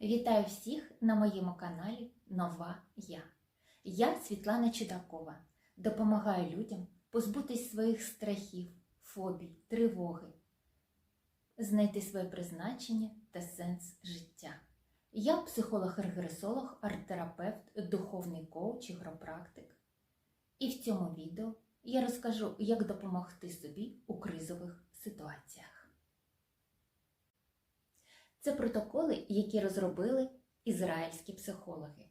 Вітаю всіх на моєму каналі Нова Я. Я Світлана Чудакова. Допомагаю людям позбутись своїх страхів, фобій, тривоги, знайти своє призначення та сенс життя. Я психолог-регресолог, арт-терапевт, духовний коуч, ігропрактик. І в цьому відео я розкажу, як допомогти собі у кризових ситуаціях. Це протоколи, які розробили ізраїльські психологи.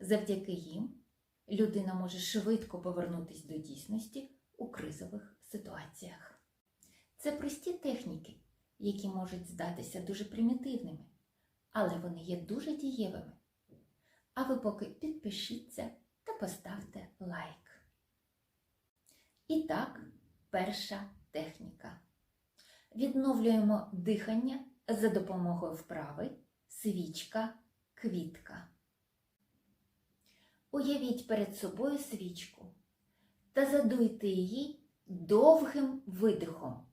Завдяки їм людина може швидко повернутися до дійсності у кризових ситуаціях. Це прості техніки, які можуть здатися дуже примітивними, але вони є дуже дієвими. А ви поки підпишіться та поставте лайк. І так, перша техніка. Відновлюємо дихання за допомогою вправи свічка квітка. Уявіть перед собою свічку та задуйте її довгим видихом.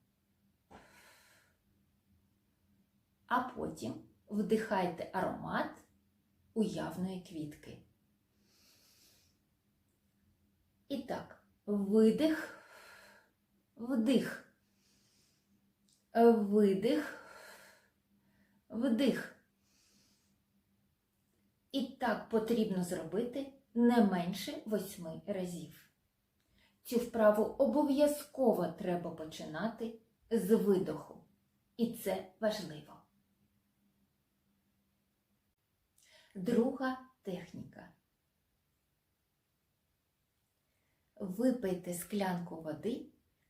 А потім вдихайте аромат уявної квітки. І так, видих, вдих, видих, вдих. І так потрібно зробити не менше восьми разів. Цю вправу обов'язково треба починати з видоху. І це важливо. Друга техніка. Випийте склянку води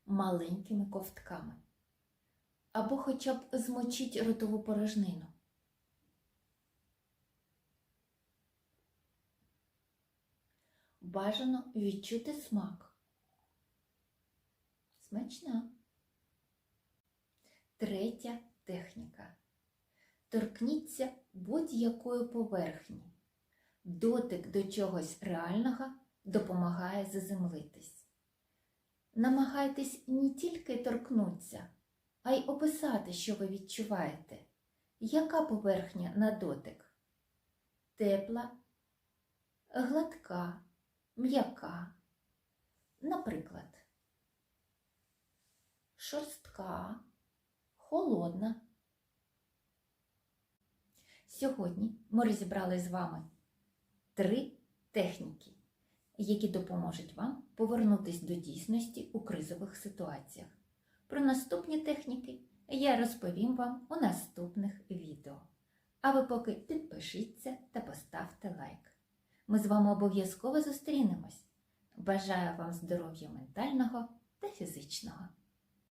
маленькими ковтками. Або хоча б змочіть ротову порожнину. Бажано відчути смак. Смачна. Третя техніка. Торкніться будь-якої поверхні. Дотик до чогось реального допомагає заземлитись. Намагайтесь не тільки торкнутися, а й описати, що ви відчуваєте. Яка поверхня на дотик? Тепла, гладка, м'яка. Наприклад, шорстка, холодна. Сьогодні ми розібрали з вами три техніки, які допоможуть вам повернутися до дійсності у кризових ситуаціях. Про наступні техніки я розповім вам у наступних відео. А ви поки підпишіться та поставте лайк. Ми з вами обов'язково зустрінемось. Бажаю вам здоров'я ментального та фізичного.